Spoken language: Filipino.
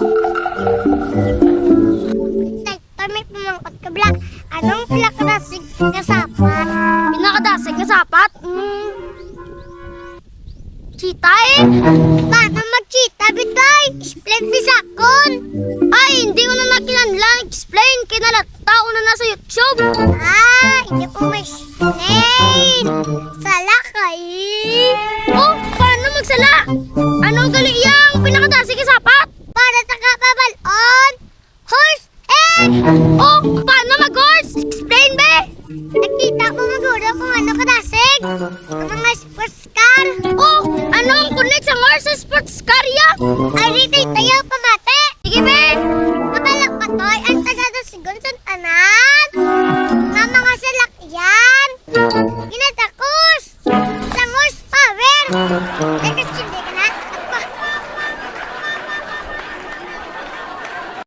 May pumangkot ka black. Anong pinakadasig ka sapat? Pinakadasig nga sapat? Mm. Chita eh. Paano mag-cheetah, bitay? Explain di sakon. Ay, hindi ko na nakinanlang explain. Kinalata ko na nasa YouTube. Ah, hindi ko may explain. Sala kay. Oh, Oh, paano mag-horse? Explain ba? Nakita ko maguro kung ano kadasig. Ang mga sports car. Oh, ano ang kunit sa horse sa sports car ya? Ay, rito'y tayo pamate. Sige ba? Kabalak pa to'y ang tagado sigun sa tanan. Nga mga salak yan. Ginatakos. Sa horse power. Nagkasindi ka